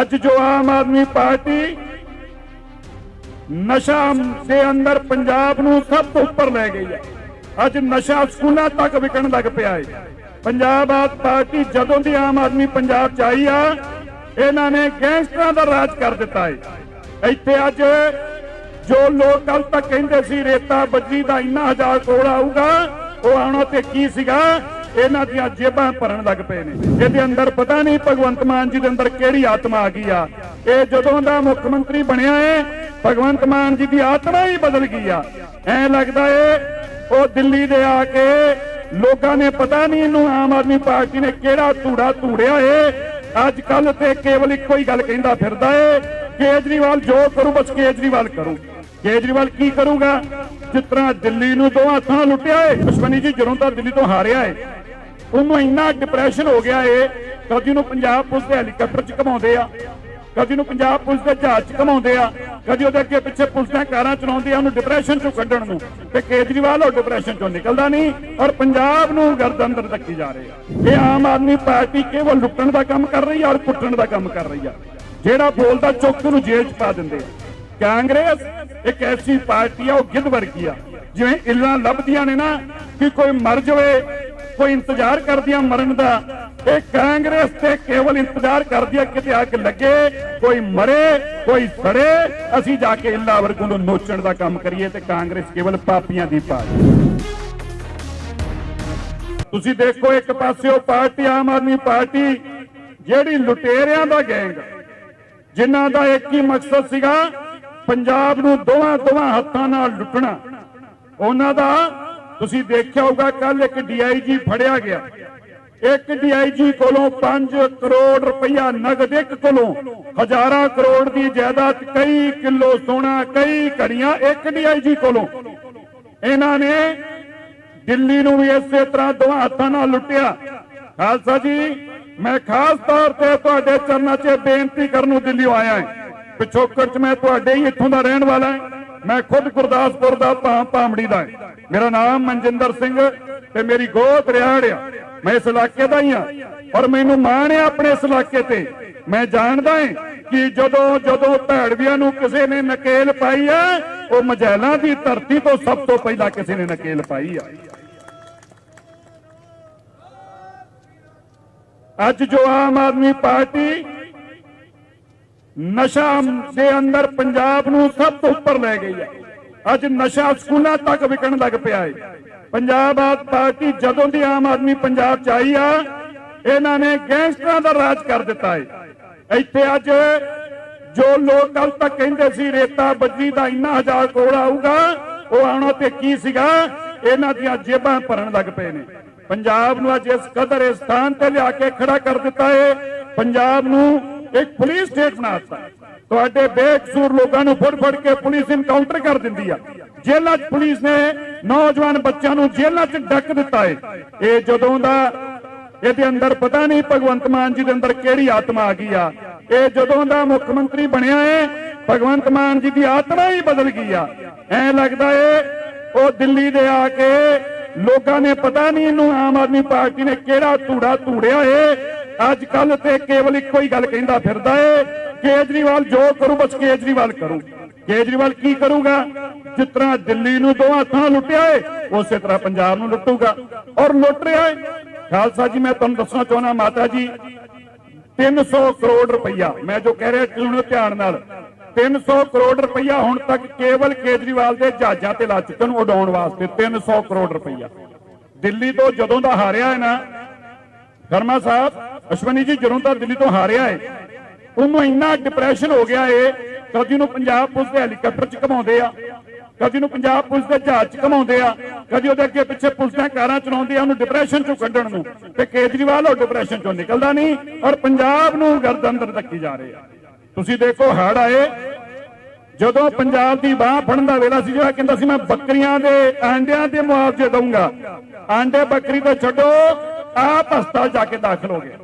ਅੱਜ ਜੋ ਆਮ ਆਦਮੀ ਪਾਰਟੀ ਨਸ਼ਾ ਦੇ ਅੰਦਰ ਪੰਜਾਬ ਨੂੰ ਸਭ ਤੋਂ ਉੱਪਰ ਲੈ ਗਈ ਹੈ। ਅੱਜ ਨਸ਼ਾ ਸਕੂਲਾਂ ਤੱਕ ਵਿਕਣ ਲੱਗ ਪਿਆ ਹੈ। ਪੰਜਾਬ ਆਦ ਪਾਰਟੀ ਜਦੋਂ ਦੀ ਆਮ ਆਦਮੀ ਪੰਜਾਬ ਚ ਆਈ ਆ, ਇਹਨਾਂ ਨੇ ਗੈਂਗਸਟਰਾਂ ਦਾ ਰਾਜ ਕਰ ਦਿੱਤਾ ਹੈ। ਇੱਥੇ ਅੱਜ ਜੋ ਲੋਕ ਕੱਲ ਤੱਕ ਕਹਿੰਦੇ ਸੀ, ਰੇਤਾ ਬੱਜੀ ਦਾ ਇੰਨਾ ਹਜ਼ਾਰ ਕਰੋੜ ਆਊਗਾ, ਉਹ ਆਉਣਾ ਤੇ ਕੀ ਸੀਗਾ? ਇਹਨਾਂ ਦੀਆਂ ਜੇਬਾਂ ਭਰਨ ਲੱਗ ਪਏ ਨੇ। ਜਿਹਦੇ ਅੰਦਰ ਪਤਾ ਨਹੀਂ ਭਗਵੰਤ ਮਾਨ ਜੀ ਦੇ ਅੰਦਰ ਕਿਹੜੀ ਆਤਮਾ ਆ ਗਈ ਆ। ਇਹ ਜਦੋਂ ਦਾ ਮੁੱਖ ਮੰਤਰੀ ਬਣਿਆ ਹੈ ਭਗਵੰਤ ਮਾਨ ਜੀ ਦੀ ਆਤਮਾ ਹੀ ਬਦਲ ਗਈ ਆ। ਐ ਲੱਗਦਾ ਏ, ਉਹ ਦਿੱਲੀ ਦੇ ਆ ਕੇ ਲੋਕਾਂ ਨੇ ਪਤਾ ਨਹੀਂ ਇਹਨੂੰ ਆਮ ਆਦਮੀ ਪਾਰਟੀ ਨੇ ਕਿਹੜਾ ਧੂੜਾ ਧੂੜਿਆ ਏ। ਅੱਜ ਕੱਲ ਤੇ ਕੇਵਲ ਇੱਕੋ ਹੀ ਗੱਲ ਕਹਿੰਦਾ ਫਿਰਦਾ ਏ, ਕੇਜਰੀਵਾਲ ਜੋ ਕਰੂ ਬਸ ਕੇਜਰੀਵਾਲ ਕਰੂ। ਕੇਜਰੀਵਾਲ ਕੀ ਕਰੂਗਾ? ਜਿਸ ਤਰ੍ਹਾਂ ਦਿੱਲੀ ਨੂੰ ਦੋ ਹੱਥਾਂ ਲੁੱਟਿਆ ਏ ਦੁਸ਼ਮਣੀ ਜੀ ਜਦੋਂ ਤਾਂ ਦਿੱਲੀ ਤੋਂ ਹਾਰਿਆ ਏ ਉਹਨੂੰ ਇੰਨਾ ਡਿਪਰੈਸ਼ਨ ਹੋ ਗਿਆ ਏ ਕਦੀ ਨੂੰ ਪੰਜਾਬ ਪੁਲਿਸ ਦੇ ਹੈਲੀਕਾਪਟਰ 'ਚ ਘਮਾਉਂਦੇ ਆ। ਕਦੀ ਨੂੰ ਪੰਜਾਬ ਪੁਲਿਸ ਦੇ ਜਹਾਜ਼ 'ਚ ਘਮਾਉਂਦੇ ਆ। ਕਦੀ ਉਹਦੇ ਅੱਗੇ ਪਿੱਛੇ ਪੁਲਿਸ ਦੀਆਂ ਕਾਰਾਂ ਚਲਾਉਂਦੇ ਆ ਉਹਨੂੰ ਡਿਪਰੈਸ਼ਨ 'ਚੋਂ ਕੱਢਣ ਨੂੰ। ਤੇ ਕੇਜਰੀਵਾਲ ਉਹ ਡਿਪਰੈਸ਼ਨ 'ਚੋਂ ਨਿਕਲਦਾ ਨਹੀਂ ਔਰ ਪੰਜਾਬ ਨੂੰ ਗਰਦਨ ਅੰਦਰ ਧੱਕੀ ਜਾ ਰਹੇ ਆ। ਇਹ ਆਮ ਆਦਮੀ ਪਾਰਟੀ ਕੇਵਲ ਲੁੱਟਣ ਦਾ ਕੰਮ ਕਰ ਰਹੀ ਆ ਔਰ ਕੁੱਟਣ ਦਾ ਕੰਮ ਕਰ ਰਹੀ ਆ। ਜਿਹੜਾ ਬੋਲਦਾ ਚੁੱਕ ਨੂੰ ਜੇਲ੍ਹ 'ਚ ਪਾ ਦਿੰਦੇ ਆ। ਕਾਂਗਰਸ ਇੱਕ ਐਸੀ ਪਾਰਟੀ ਆ, ਉਹ ਗਿੱਧ ਵਰਗੀ ਆ। ਜਿਵੇਂ ਇੱਲਾਂ ਲੱਭਦੀਆਂ ਨੇ ਨਾ ਕਿ ਕੋਈ ਮਰ ਜਾਵੇ ਕੋਈ ਇੰਤਜ਼ਾਰ ਕਰਦੀਆਂ ਮਰਨ ਦਾ, ਇਹ ਕਾਂਗਰਸ ਤੇ ਕੇਵਲ ਇੰਤਜ਼ਾਰ ਕਰਦੀ ਆ, ਕਿਤੇ ਅੱਗ ਲੱਗੇ, ਕੋਈ ਮਰੇ, ਕੋਈ ਸੜੇ, ਅਸੀਂ ਜਾ ਕੇ ਇੱਲਾ ਵਰਗੂ ਨੂੰ ਨੋਚਣ ਦਾ ਕੰਮ ਕਰੀਏ ਤੇ ਕਾਂਗਰਸ ਕੇਵਲ ਪਾਪੀਆਂ ਦੀ ਪਾਰਟੀ ਤੁਸੀਂ ਦੇਖੋ ਇੱਕ ਪਾਸੇ ਉਹ ਪਾਰਟੀ, ਆਮ ਆਦਮੀ ਪਾਰਟੀ, ਜਿਹੜੀ ਲੁਟੇਰਿਆਂ ਦਾ ਗੈਂਗ, ਜਿਨ੍ਹਾਂ ਦਾ ਇੱਕ ਹੀ ਮਕਸਦ ਸੀਗਾ, ਪੰਜਾਬ ਨੂੰ ਦੋਵਾਂ ਦੋਵਾਂ ਹੱਥਾਂ ਨਾਲ ਲੁੱਟਣਾ। ਉਹਨਾਂ ਦਾ ਤੁਸੀਂ ਦੇਖਿਆ ਹੋਊਗਾ ਕੱਲ ਇੱਕ ਡੀਆਈਜੀ ਫੜਿਆ ਗਿਆ। ਇੱਕ ਡੀਆਈਜੀ ਕੋਲੋਂ 5 ਕਰੋੜ ਰੁਪਇਆ ਨਗਦ, ਇੱਕ ਕੋਲੋਂ ਹਜ਼ਾਰਾਂ ਕਰੋੜ ਦੀ ਜਾਇਦਾਦ, ਕਈ ਕਿਲੋ ਸੋਨਾ, ਕਈ ਘੜੀਆਂ ਇੱਕ ਡੀਆਈਜੀ ਕੋਲੋਂ। ਇਹਨਾਂ ਨੇ ਦਿੱਲੀ ਨੂੰ ਵੀ ਇਸੇ ਤਰ੍ਹਾਂ ਦੋਵਾਂ ਹੱਥਾਂ ਨਾਲ ਲੁੱਟਿਆ। ਖਾਲਸਾ ਜੀ, ਮੈਂ ਖਾਸ ਤੌਰ ਤੇ ਤੁਹਾਡੇ ਚਰਨਾਂ 'ਚ ਬੇਨਤੀ ਕਰਨ ਨੂੰ ਦਿੱਲੀ ਆਇਆ ਹਾਂ। ਪਿਛੋਕੜ 'ਚ ਮੈਂ ਤੁਹਾਡੇ ਹੀ ਇੱਥੋਂ ਦਾ ਰਹਿਣ ਵਾਲਾ ਹਾਂ। ਮੈਂ ਖੁਦ ਗੁਰਦਾਸਪੁਰ ਦਾ ਭਾਂ ਭਾਮੜੀ ਦਾ ਹਾਂ। ਮੇਰਾ ਨਾਮ ਮਨਜਿੰਦਰ ਸਿੰਘ ਤੇ ਮੇਰੀ ਗੋਤ ਰਿਆੜ ਆ। ਮੈਂ ਇਸ ਇਲਾਕੇ ਦਾ ਹੀ ਆ। ਔਰ ਮੈਨੂੰ ਮਾਣ ਆ ਆਪਣੇ ਇਸ ਇਲਾਕੇ ਤੇ। ਮੈਂ ਜਾਣਦਾ ਹਾਂ ਕਿ ਜਦੋਂ ਜਦੋਂ ਭੈੜਵੀਆਂ ਨੂੰ ਕਿਸੇ ਨੇ ਨਕੇਲ ਪਾਈ ਆ, ਉਹ ਮਜੈਲਾਂ ਦੀ ਧਰਤੀ ਤੋਂ ਸਭ ਤੋਂ ਪਹਿਲਾਂ ਕਿਸੇ ਨੇ ਨਕੇਲ ਪਾਈ ਆ। ਅੱਜ ਜੋ ਆਮ ਆਦਮੀ ਪਾਰਟੀ ਨਸ਼ਾ ਦੇ ਅੰਦਰ ਪੰਜਾਬ ਨੂੰ ਸਭ ਤੋਂ ਉੱਪਰ ਲੈ ਗਈ ਹੈ ਅੱਜ ਨਸ਼ਾ ਸਕੂਲਾਂ ਤੱਕ ਵਿਕਣ ਲੱਗ ਪਿਆ ਹੈ ਪੰਜਾਬ ਆਦ ਪਾਰਟੀ ਜਦੋਂ ਦੀ ਆਮ ਆਦਮੀ ਪੰਜਾਬ ਚ ਆਈ ਆ, ਇਹਨਾਂ ਨੇ ਗੈਂਗਸਟਰਾਂ ਦਾ ਰਾਜ ਕਰ ਦਿੱਤਾ ਹੈ ਇੱਥੇ ਅੱਜ ਜੋ ਲੋਕ ਕੱਲ ਤੱਕ ਕਹਿੰਦੇ ਸੀ, ਰੇਤਾ ਬੱਜੀ ਦਾ ਇੰਨਾ ਹਜ਼ਾਰ ਕਰੋੜ ਆਊਗਾ, ਉਹ ਆਉਣਾ ਤੇ ਕੀ ਸੀਗਾ? ਇਹਨਾਂ ਦੀਆਂ ਜੇਬਾਂ ਭਰਨ ਲੱਗ ਪਏ ਨੇ। ਪੰਜਾਬ ਨੂੰ ਅੱਜ ਇਸ ਕਦਰ, ਇਸ ਸਥਾਨ ਤੇ ਲਿਆ ਕੇ ਖੜਾ ਕਰ ਦਿੱਤਾ ਹੈ ਪੰਜਾਬ ਨੂੰ ਇੱਕ ਪੁਲਿਸ ਸਟੇਟ ਬਣਾ ਦਿੱਤਾ। ਤੁਹਾਡੇ ਬੇਕਸੂਰ ਲੋਕਾਂ ਨੂੰ ਫੜ ਫੜ ਕੇ ਪੁਲਿਸ ਇਨਕਾਊਂਟਰ ਕਰ ਦਿੰਦੀ ਆ। ਜੇਲ੍ਹਾਂ 'ਚ ਪੁਲਿਸ ਨੇ ਨੌਜਵਾਨ ਬੱਚਿਆਂ ਨੂੰ ਜੇਲ੍ਹਾਂ 'ਚ ਡੱਕ ਦਿੱਤਾ ਹੈ ਇਹ ਜਦੋਂ ਦਾ ਇਹਦੇ ਅੰਦਰ ਪਤਾ ਨਹੀਂ ਭਗਵੰਤ ਮਾਨ ਜੀ ਦੇ ਅੰਦਰ ਕਿਹੜੀ ਆਤਮਾ ਆ ਗਈ ਆ। ਇਹ ਜਦੋਂ ਦਾ ਮੁੱਖ ਮੰਤਰੀ ਬਣਿਆ ਹੈ ਭਗਵੰਤ ਮਾਨ ਜੀ ਦੀ ਆਤਮਾ ਹੀ ਬਦਲ ਗਈ ਆ। ਐ ਲੱਗਦਾ ਏ, ਉਹ ਦਿੱਲੀ ਦੇ ਆ ਕੇ ਲੋਕਾਂ ਨੇ ਪਤਾ ਨਹੀਂ ਇਹਨੂੰ ਆਮ ਆਦਮੀ ਪਾਰਟੀ ਨੇ ਕਿਹੜਾ ਧੂੜਾ ਧੂੜਿਆ ਏ। ਅੱਜ ਕੱਲ ਤੇ ਕੇਵਲ ਇੱਕੋ ਹੀ ਗੱਲ ਕਹਿੰਦਾ ਫਿਰਦਾ ਏ ਕੇਜਰੀਵਾਲ ਜੋ ਕਰੂ, ਬਸ ਕੇਜਰੀਵਾਲ ਕਰੂ। ਕੇਜਰੀਵਾਲ ਕੀ ਕਰੂਗਾ? ਜਿਸ ਤਰ੍ਹਾਂ ਦਿੱਲੀ ਨੂੰ ਦੋ ਹੱਥਾਂ ਲੁੱਟਿਆ ਏ, ਉਸੇ ਤਰ੍ਹਾਂ ਪੰਜਾਬ ਨੂੰ ਲੁੱਟੂਗਾ। ਔਰ ਲੁੱਟ ਰਿਹਾ ਏ। ਖਾਲਸਾ ਜੀ, ਮੈਂ ਤੁਹਾਨੂੰ ਦੱਸਣਾ ਚਾਹੁੰਦਾ, ਮਾਤਾ ਜੀ 300 ਕਰੋੜ ਰੁਪਈਆ, ਮੈਂ ਜੋ ਕਹਿ ਰਿਹਾ ਸੁਣੋ ਧਿਆਨ ਨਾਲ। 300 ਕਰੋੜ ਰੁਪਈਆ ਹੁਣ ਤੱਕ ਕੇਵਲ ਕੇਜਰੀਵਾਲ ਦੇ ਜਹਾਜ਼ਾਂ ਤੇ ਲਾ ਚੁੱਕੇ ਨੂੰ, ਉਡਾਉਣ ਵਾਸਤੇ। 300 ਕਰੋੜ ਰੁਪਈਆ। ਦਿੱਲੀ ਤੋਂ ਜਦੋਂ ਦਾ ਹਾਰਿਆ ਹੈ ਨਾ, ਸ਼ਰਮਾ ਸਾਹਿਬ, ਅਸ਼ਵਨੀ ਜੀ, ਜਦੋਂ ਦਾ ਦਿੱਲੀ ਤੋਂ ਹਾਰਿਆ ਹੈ ਉਹਨੂੰ ਇੰਨਾ ਡਿਪਰੈਸ਼ਨ ਹੋ ਗਿਆ ਏ ਕਦੀ ਨੂੰ ਪੰਜਾਬ ਪੁਲਿਸ ਦੇ ਹੈਲੀਕਾਪਟਰ 'ਚ ਘਮਾਉਂਦੇ ਆ। ਕਦੀ ਨੂੰ ਪੰਜਾਬ ਪੁਲਿਸ ਦੇ ਜਹਾਜ਼ 'ਚ ਘਮਾਉਂਦੇ ਆ। ਕਦੀ ਉਹਦੇ ਅੱਗੇ ਪਿੱਛੇ ਪੁਲਿਸ ਦੀਆਂ ਕਾਰਾਂ ਚਲਾਉਂਦੇ ਆ, ਉਹਨੂੰ ਡਿਪਰੈਸ਼ਨ 'ਚੋਂ ਕੱਢਣ ਨੂੰ। ਤੇ ਕੇਜਰੀਵਾਲ ਉਹ ਡਿਪਰੈਸ਼ਨ 'ਚੋਂ ਨਿਕਲਦਾ ਨਹੀਂ ਔਰ ਪੰਜਾਬ ਨੂੰ ਗਰਦਨ ਅੰਦਰ ਧੱਕੀ ਜਾ ਰਹੇ ਆ। ਤੁਸੀਂ ਦੇਖੋ ਹੜ ਆਏ। ਜਦੋਂ ਪੰਜਾਬ ਦੀ ਬਾਹ ਫੜਨ ਦਾ ਵੇਲਾ ਸੀ ਜਿਹੜਾ ਕਹਿੰਦਾ ਸੀ, ਮੈਂ ਬੱਕਰੀਆਂ ਦੇ ਆਂਡਿਆਂ ਦੇ ਮੁਆਵਜ਼ੇ ਦਊਂਗਾ। ਆਂਡੇ ਬੱਕਰੀ ਤੋਂ ਛੱਡੋ, ਆਪ ਹਸਪਤਾਲ ਜਾ ਕੇ ਦਾਖਲ ਹੋ ਗਏ।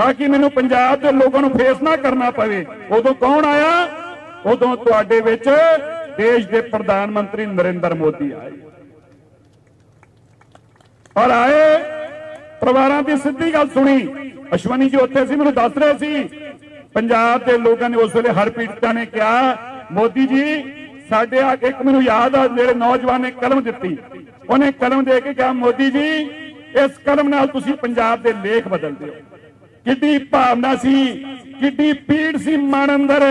ਤਾਂ ਕਿ ਮੈਨੂੰ ਪੰਜਾਬ ਦੇ ਲੋਕਾਂ ਨੂੰ ਫੇਸ ਨਾ ਕਰਨਾ ਪਵੇ। ਉਦੋਂ ਕੌਣ ਆਇਆ? ਉਦੋਂ ਤੁਹਾਡੇ ਵਿੱਚ ਦੇਸ਼ ਦੇ ਪ੍ਰਧਾਨ ਮੰਤਰੀ ਨਰਿੰਦਰ ਮੋਦੀ ਆਏ। ਔਰ ਆਏ, ਪਰਿਵਾਰਾਂ ਦੀ ਸਿੱਧੀ ਗੱਲ ਸੁਣੀ। ਅਸ਼ਵਨੀ ਜੀ ਉੱਥੇ ਸੀ, ਮੈਨੂੰ ਦੱਸ ਰਹੇ ਸੀ। ਪੰਜਾਬ ਦੇ ਲੋਕਾਂ ਨੇ ਉਸ ਵੇਲੇ ਹਰ ਪੀੜਤਾਂ ਨੇ ਕਿਹਾ, ਮੋਦੀ ਜੀ, ਸਾਡੇ ਆ ਇੱਕ ਮੈਨੂੰ ਯਾਦ ਆ, ਮੇਰੇ ਨੌਜਵਾਨ ਨੇ ਕਲਮ ਦਿੱਤੀ। ਉਹਨੇ ਕਲਮ ਦੇ ਕੇ ਕਿਹਾ, ਮੋਦੀ ਜੀ, ਇਸ ਕਲਮ ਨਾਲ ਤੁਸੀਂ ਪੰਜਾਬ ਦੇ ਲੇਖ ਬਦਲ ਦਿਓ ਕਿੱਡੀ ਭਾਵਨਾ ਸੀ ਕਿੱਡੀ ਪੀੜ ਸੀ ਮਨ ਅੰਦਰ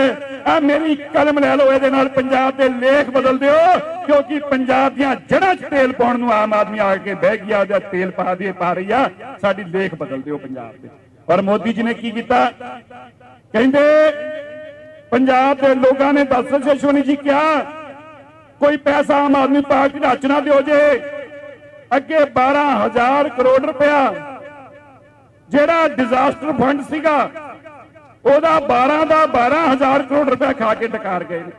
ਆ ਮੇਰੀ ਕਲਮ ਲੈ ਲਓ, ਇਹਦੇ ਨਾਲ ਪੰਜਾਬ ਦੇ ਲੇਖ ਬਦਲ ਦਿਓ, ਕਿਉਂਕਿ ਪੰਜਾਬ ਦੀਆਂ ਜੜ੍ਹਾਂ 'ਚ ਤੇਲ ਪਾਉਣ ਨੂੰ ਆਮ ਆਦਮੀ ਆ ਕੇ ਬਹਿ ਗਿਆ ਜਾਂ ਤੇਲ ਪਾ ਦੇ, ਪਾ ਰਹੀ ਆ, ਸਾਡੀ ਲੇਖ ਬਦਲ ਦਿਓ ਪੰਜਾਬ ਦੇ ਪਰ ਮੋਦੀ ਜੀ ਨੇ ਕੀ ਕੀਤਾ? ਕਹਿੰਦੇ, ਪੰਜਾਬ ਦੇ ਲੋਕਾਂ ਨੇ ਦੱਸ ਸ਼ਸ਼ਵਨੀ ਜੀ ਕਿਹਾ, ਕੋਈ ਪੈਸਾ ਆਮ ਆਦਮੀ ਪਾਰਟੀ ਦਾ ਹੱਥ ਨਾ ਦਿਓ ਜੇ, ਅੱਗੇ 12000 ਕਰੋੜ ਰੁਪਇਆ ਜਿਹੜਾ ਡਿਜ਼ਾਸਟਰ ਫੰਡ ਸੀਗਾ, ਉਹਦਾ 12 ਦਾ 12000 ਕਰੋੜ ਰੁਪਇਆ ਖਾ ਕੇ ਡਕਾਰ ਗਏ ਨੇ।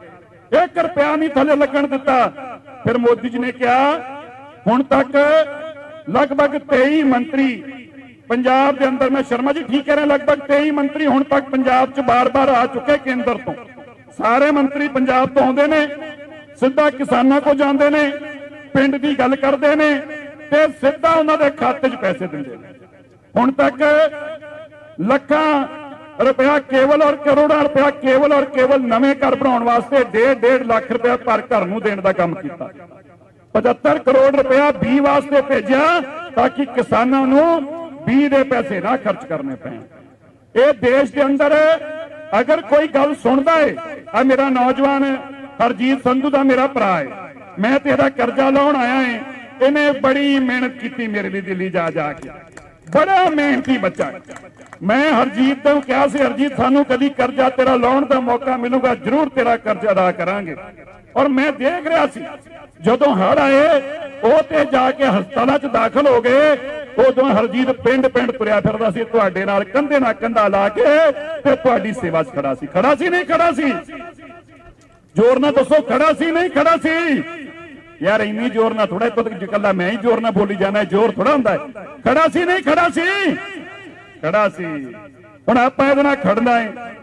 1 ਰੁਪਿਆ ਨਹੀਂ ਥੱਲੇ ਲੱਗਣ ਦਿੱਤਾ। ਫਿਰ ਮੋਦੀ ਜੀ ਨੇ ਕਿਹਾ, ਹੁਣ ਤੱਕ ਲਗਭਗ 23 ਮੰਤਰੀ ਪੰਜਾਬ ਦੇ ਅੰਦਰ, ਮੈਂ ਸ਼ਰਮਾ ਜੀ ਠੀਕ ਕਹਿ ਰਿਹਾ, ਲਗਭਗ 23 ਮੰਤਰੀ ਹੁਣ ਤੱਕ ਪੰਜਾਬ 'ਚ ਬਾਰ-ਬਾਰ ਆ ਚੁੱਕੇ ਕੇਂਦਰ ਤੋਂ। ਸਾਰੇ ਮੰਤਰੀ ਪੰਜਾਬ ਤੋਂ ਆਉਂਦੇ ਨੇ, ਸਿੱਧਾ ਕਿਸਾਨਾਂ ਕੋ ਜਾਂਦੇ ਨੇ, ਪਿੰਡ ਦੀ ਗੱਲ ਕਰਦੇ ਨੇ ਤੇ ਸਿੱਧਾ ਉਹਨਾਂ ਦੇ ਖਾਤੇ 'ਚ ਪੈਸੇ ਦਿੰਦੇ ਨੇ। ਹੁਣ ਤੱਕ ਲੱਖਾਂ ਰੁਪਇਆ ਕੇਵਲ ਔਰ ਕਰੋੜਾਂ ਰੁਪਇਆ ਕੇਵਲ ਔਰ ਕੇਵਲ ਨਵੇਂ ਘਰ ਬਣਾਉਣ ਵਾਸਤੇ 1.5 ਲੱਖ ਰੁਪਇਆ ਪਰ ਘਰ ਨੂੰ ਦੇਣ ਦਾ ਕੰਮ ਕੀਤਾ। 75 ਕਰੋੜ ਰੁਪਇਆ ਬੀ ਵਾਸਤੇ ਭੇਜਿਆ ਤਾਂ ਕਿ ਕਿਸਾਨਾਂ ਨੂੰ ਬੀ ਦੇ ਪੈਸੇ ਨਾ ਖਰਚ ਕਰਨੇ ਪੈਣ। ਇਹ ਦੇਸ਼ ਦੇ ਅੰਦਰ ਅਗਰ ਕੋਈ ਗੱਲ ਸੁਣਦਾ ਏ, ਆ ਮੇਰਾ ਨੌਜਵਾਨ ਹਰਜੀਤ ਸੰਧੂ ਦਾ ਮੇਰਾ ਭਰਾ ਏ, ਮੈਂ ਤੇਰਾ ਕਰਜ਼ਾ ਲਾਉਣ ਆਇਆ ਏ, ਇਹਨੇ ਬੜੀ ਮਿਹਨਤ ਕੀਤੀ ਮੇਰੇ ਲਈ ਦਿੱਲੀ ਜਾ ਜਾ ਕੇ। ਬੜਾ ਮਿਹਨਤੀ ਬੱਚਾ ਮੈਂ ਹਰਜੀਤ ਨੂੰ ਕਿਹਾ ਸੀ, ਹਰਜੀਤ, ਸਾਨੂੰ ਕਦੀ ਕਰਜ਼ਾ ਤੇਰਾ ਲਾਉਣ ਦਾ ਮੌਕਾ ਮਿਲੂਗਾ, ਜ਼ਰੂਰ ਤੇਰਾ ਕਰਜ਼ਾ ਅਦਾ ਕਰਾਂਗੇ। ਔਰ ਮੈਂ ਦੇਖ ਰਿਹਾ ਸੀ, ਜਦੋਂ ਹੜ ਆਏ, ਉਹ ਤੇ ਜਾ ਕੇ ਹਸਪਤਾਲਾਂ 'ਚ ਦਾਖਲ ਹੋ ਗਏ, ਉਦੋਂ ਹਰਜੀਤ ਪਿੰਡ ਪਿੰਡ ਤੁਰਿਆ ਫਿਰਦਾ ਸੀ, ਤੁਹਾਡੇ ਨਾਲ ਕੰਧੇ ਨਾਲ ਕੰਧਾ ਲਾ ਕੇ ਤੇ ਤੁਹਾਡੀ ਸੇਵਾ 'ਚ ਖੜਾ ਸੀ। ਖੜਾ ਸੀ, ਨਹੀਂ ਖੜਾ ਸੀ? ਜ਼ੋਰ ਨਾਲ ਦੱਸੋ, ਖੜਾ ਸੀ, ਨਹੀਂ ਖੜਾ ਸੀ? ਯਾਰ ਇੰਨੀ ਜ਼ੋਰ ਨਾਲ ਥੋੜਾ ਪੁੱਤ ਇਕੱਲਾ ਮੈਂ ਹੀ ਜ਼ੋਰ ਨਾਲ ਬੋਲੀ ਜਾਣਾ ਜ਼ੋਰ ਥੋੜਾ ਹੁੰਦਾ ਹੈ। ਖੜਾ ਸੀ, ਨਹੀਂ, ਖੜਾ ਸੀ। ਖੜਾ ਸੀ। ਹੁਣ ਆਪਾਂ ਇਹਦੇ ਨਾਲ ਖੜਨਾ ਹੈ।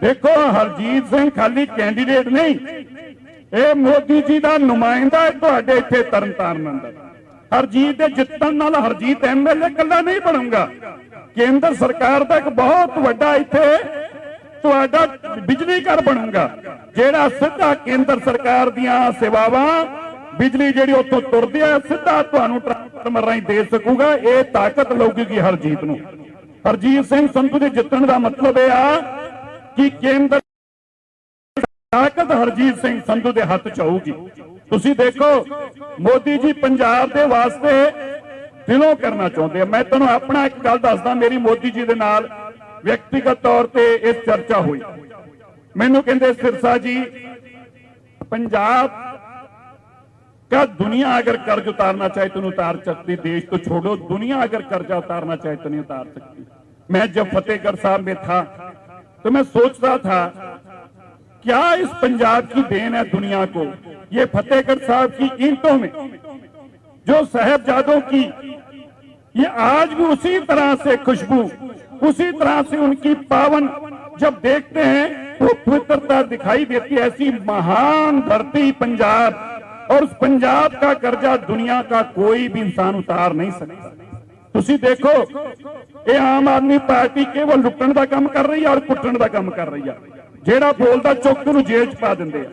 ਦੇਖੋ, ਹਰਜੀਤ ਸਿੰਘ ਖਾਲੀ ਕੈਂਡੀਡੇਟ ਨਹੀਂ। ਇਹ ਮੋਦੀ ਜੀ ਦਾ ਨੁਮਾਇੰਦਾ ਹੈ ਤੁਹਾਡੇ ਇੱਥੇ ਤਰਨਤਾਰਨ ਅੰਦਰ। ਹਰਜੀਤ ਦੇ ਜਿੱਤਣ ਨਾਲ ਹਰਜੀਤ ਐਮਐਲਏ ਕੱਲਾ ਨਹੀਂ ਬਣੂਗਾ। ਕੇਂਦਰ ਸਰਕਾਰ ਦਾ ਇੱਕ ਬਹੁਤ ਵੱਡਾ ਇੱਥੇ ਤੁਹਾਡਾ ਬਿਜਲੀ ਘਰ ਬਣੂਗਾ, ਜਿਹੜਾ ਸਿੱਧਾ ਕੇਂਦਰ ਸਰਕਾਰ ਦੀਆਂ ਸੇਵਾਵਾਂ ਬਿਜਲੀ ਜਿਹੜੀ ਉੱਥੋਂ ਤੁਰਦੀ ਹੈ ਸਿੱਧਾ ਤੁਹਾਨੂੰ ਟਰਾਂਸਫਾਰਮਰ ਰਾਹੀਂ ਦੇ ਸਕੂਗਾ। ਇਹ ਤਾਕਤ ਲਊਗੀ ਹਰਜੀਤ ਨੂੰ। ਹਰਜੀਤ ਸਿੰਘ ਸੰਧੂ ਦੇ ਜਿੱਤਣ ਦਾ ਮਤਲਬ ਇਹ ਆ ਕਿ ਕੇਂਦਰ ਤਾਕਤ ਹਰਜੀਤ ਸਿੰਘ ਸੰਧੂ ਦੇ ਹੱਥ 'ਚ ਆਊਗੀ ਤੁਸੀਂ ਦੇਖੋ, ਮੋਦੀ ਜੀ ਪੰਜਾਬ ਦੇ ਵਾਸਤੇ ਦਿਲੋਂ ਕਰਨਾ ਚਾਹੁੰਦੇ ਆ। ਮੈਂ ਤੁਹਾਨੂੰ ਆਪਣਾ ਇੱਕ ਗੱਲ ਦੱਸਦਾ, ਮੇਰੀ ਮੋਦੀ ਜੀ ਦੇ ਨਾਲ ਵਿਅਕਤੀਗਤ ਤੌਰ ਤੇ ਇਹ ਚਰਚਾ ਹੋਈ। ਮੈਨੂੰ ਕਹਿੰਦੇ, ਸਿਰਸਾ ਜੀ, ਪੰਜਾਬ का दुनिया अगर कर्ज उतारना चाहे तो नहीं उतार सकती, देश तो छोड़ो। दुनिया अगर कर्जा उतारना चाहे तो नहीं उतार सकती। मैं जब फतेहगढ़ साहब में था तो मैं सोच रहा था, क्या इस पंजाब की देन है दुनिया को? ये फतेहगढ़ साहब की ईंटों में, जो साहेबजादों की, ये आज भी उसी तरह से खुशबू, उसी तरह से उनकी पावन जब देखते हैं तो पवित्रता दिखाई देती है, ऐसी महान धरती पंजाब। और उस पंजाब का कर्जा दुनिया का कोई भी इंसान उतार नहीं सकता ਤੁਸੀਂ ਦੇਖੋ ਇਹ ਆਮ ਆਦਮੀ ਪਾਰਟੀ ਕੇਵਲ ਲੁੱਟਣ ਦਾ ਕੰਮ ਕਰ ਰਹੀ ਹੈ ਔਰ ਕੁੱਟਣ ਦਾ ਕੰਮ ਕਰ ਰਹੀ ਹੈ ਜਿਹੜਾ ਬੋਲਦਾ ਚੁੱਕ ਕੇ ਨੂੰ ਜੇਲ੍ਹ 'ਚ ਪਾ ਦਿੰਦੇ ਆ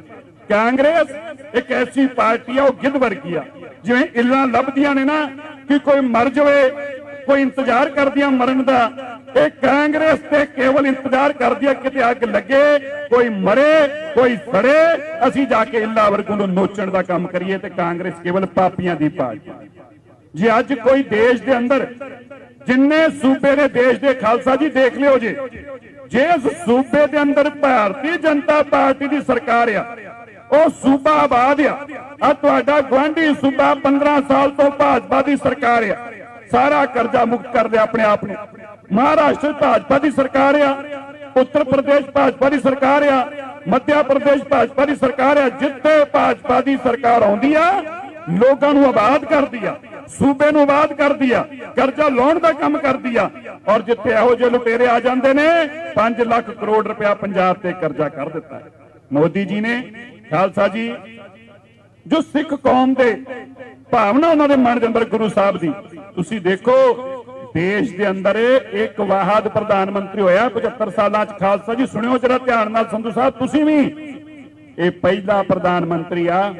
ਕਾਂਗਰਸ ਇੱਕ ਐਸੀ ਪਾਰਟੀ ਆ ਉਹ ਗਿੱਧ ਵਰਗੀ ਆ ਜਿਵੇਂ ਇੱਲਾਂ ਲੱਭਦੀਆਂ ਨੇ ਨਾ ਕਿ ਕੋਈ ਮਰ ਜਾਵੇ ਕੋਈ ਇੰਤਜ਼ਾਰ ਕਰਦੀਆਂ ਮਰਨ ਦਾ, ਇਹ ਕਾਂਗਰਸ ਤੇ ਕੇਵਲ ਇੰਤਜ਼ਾਰ ਕਰਦੀ ਆ, ਕਿਤੇ ਅੱਗ ਲੱਗੇ, ਕੋਈ ਮਰੇ, ਕੋਈ ਸੜੇ, ਅਸੀਂ ਜਾ ਕੇ ਇੱਲਾ ਵਰਗੂ ਨੂੰ ਨੋਚਣ ਦਾ ਕੰਮ ਕਰੀਏ ਤੇ ਕਾਂਗਰਸ ਕੇਵਲ ਪਾਪੀਆਂ ਦੀ ਪਾਰਟੀ। ਜੇ ਅੱਜ ਕੋਈ ਦੇਸ਼ ਦੇ ਅੰਦਰ, ਜਿੰਨੇ ਸੂਬੇ ਨੇ ਦੇਸ਼ ਦੇ ਖਾਲਸਾ ਜੀ, ਦੇਖ ਲਿਓ ਜੇ, ਜਿਸ ਸੂਬੇ ਦੇ ਅੰਦਰ ਭਾਰਤੀ ਜਨਤਾ ਪਾਰਟੀ ਦੀ ਸਰਕਾਰ ਆ, ਉਹ ਸੂਬਾ ਆਬਾਦ ਆ ਆ ਤੁਹਾਡਾ ਗਵਾਂਢੀ ਸੂਬਾ 15 ਸਾਲ ਤੋਂ ਭਾਜਪਾ ਦੀ ਸਰਕਾਰ ਆ। ਸਾਰਾ ਕਰਜ਼ਾ ਮੁਕਤ ਕਰ ਲਿਆ ਆਪਣੇ ਆਪ ਨੂੰ। ਮਹਾਰਾਸ਼ਟਰ ਭਾਜਪਾ ਦੀ ਸਰਕਾਰ ਆ, ਉੱਤਰ ਪ੍ਰਦੇਸ਼ ਭਾਜਪਾ ਦੀ ਸਰਕਾਰ ਆ ਮੱਧ ਪ੍ਰਦੇਸ਼ ਭਾਜਪਾ ਦੀ ਸਰਕਾਰ ਆ, ਜਿੱਥੇ ਭਾਜਪਾ ਦੀ ਸਰਕਾਰ ਆਉਂਦੀ ਆ, ਲੋਕਾਂ ਨੂੰ ਆਬਾਦ ਕਰਦੀ ਆ, ਸੂਬੇ ਨੂੰ ਆਬਾਦ ਕਰਦੀ ਆ, ਕਰਜ਼ਾ ਲਾਉਣ ਦਾ ਕੰਮ ਕਰਦੀ ਆ, ਔਰ ਜਿੱਥੇ ਇਹੋ ਜਿਹੇ ਲੁਟੇਰੇ ਆ ਜਾਂਦੇ ਨੇ 5 ਲੱਖ ਕਰੋੜ ਰੁਪਇਆ ਪੰਜਾਬ ਤੇ ਕਰਜ਼ਾ ਕਰ ਦਿੱਤਾ। ਮੋਦੀ ਜੀ ਨੇ, ਖਾਲਸਾ ਜੀ ਜੋ ਸਿੱਖ ਕੌਮ ਦੇ ਭਾਵਨਾ ਉਹਨਾਂ ਦੇ ਮਨ ਦੇ ਅੰਦਰ ਗੁਰੂ ਸਾਹਿਬ ਦੀ। ਤੁਸੀਂ ਦੇਖੋ, ਦੇਸ਼ ਦੇ ਅੰਦਰ ਇੱਕ ਵਾਹਦ ਪ੍ਰਧਾਨ ਮੰਤਰੀ ਹੋਇਆ 75 ਸਾਲਾਂ ਚ ਖਾਲਸਾ ਜੀ। ਸੁਣਿਓ ਜਰਾ ਧਿਆਨ ਨਾਲ ਸੰਧੂ ਸਾਹਿਬ, ਤੁਸੀਂ ਵੀ। ਇਹ ਪਹਿਲਾ ਪ੍ਰਧਾਨ ਮੰਤਰੀ ਆ,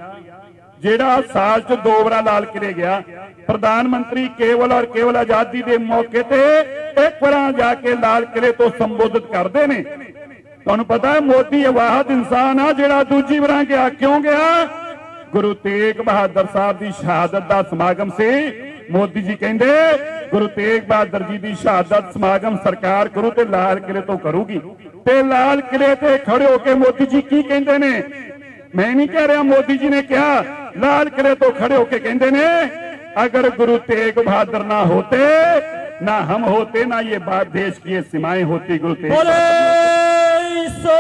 ਜਿਹੜਾ ਸਾਲ ਚ ਦੋ ਵਾਰ ਲਾਲ ਕਿਲੇ ਗਿਆ। ਪ੍ਰਧਾਨ ਮੰਤਰੀ ਕੇਵਲ ਔਰ ਕੇਵਲ ਆਜ਼ਾਦੀ ਦੇ ਮੌਕੇ ਤੇ ਇੱਕ ਵਾਰ ਜਾ ਕੇ ਲਾਲ ਕਿਲੇ ਤੋਂ ਸੰਬੋਧਿਤ ਕਰਦੇ ਨੇ। ਤੁਹਾਨੂੰ ਪਤਾ ਹੈ, ਮੋਦੀ ਇਹ ਵਾਹਦ ਇਨਸਾਨ ਆ, ਜਿਹੜਾ ਦੂਜੀ ਵਾਰਾਂ ਗਿਆ। ਕਿਉਂ ਗਿਆ? ਗੁਰੂ ਤੇਗ ਬਹਾਦਰ ਸਾਹਿਬ ਦੀ ਸ਼ਹਾਦਤ ਦਾ ਸਮਾਗਮ ਸੀ ਮੋਦੀ ਜੀ ਕਹਿੰਦੇ ਗੁਰੂ ਤੇਗ ਬਹਾਦਰ ਜੀ ਦੀ ਸ਼ਹਾਦਤ ਸਮਾਗਮ ਸਰਕਾਰ ਕਰੂ ਤੇ ਲਾਲ ਕਿਲੇ ਤੋਂ ਕਰੂਗੀ ਤੇ ਲਾਲ ਕਿਲੇ ਤੇ ਖੜੇ ਹੋ ਕੇ ਮੋਦੀ ਜੀ ਕੀ ਕਹਿੰਦੇ ਨੇ ਮੈਂ ਨਹੀਂ ਕਹਿ ਰਿਹਾ ਮੋਦੀ ਜੀ ਨੇ ਕਿਹਾ ਲਾਲ ਕਿਲੇ ਤੋਂ ਖੜੇ ਹੋ ਕੇ ਕਹਿੰਦੇ ਨੇ अगर गुरु तेग बहादुर ना होते ना हम होते ना ये बात देश की ये सीमाएं होती गुरु तेग बोले सो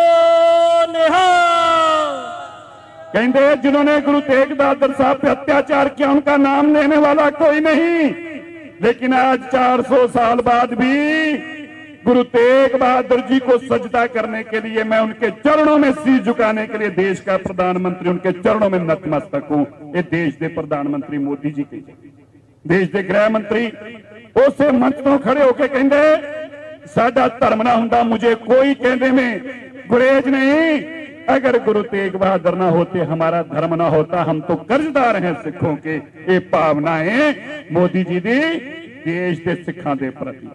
निहाल कहते जिन्होंने गुरु तेग बहादुर साहब पे अत्याचार किया, उनका नाम लेने वाला कोई नहीं। लेकिन आज 400 साल बाद भी गुरु तेग बहादुर जी को सजदा करने के लिए मैं उनके चरणों में सी झुकाने के लिए देश का प्रधानमंत्री, उनके चरणों में नतमस्तक हूँ। ये देश के प्रधानमंत्री मोदी जी के। देश के गृह मंत्री, उस मंच को खड़े होके कहते साडा धर्म ना हों मुझे कोई कहने में गुरेज नहीं। अगर गुरु तेग बहादुर ना होते हमारा धर्म ना होता हम तो कर्जदार हैं सिखों के ये भावनाएं मोदी जी ਦੀ ਦੇਸ਼ ਦੇ ਸਿੱਖਾਂ ਦੇ ਪ੍ਰਤੀ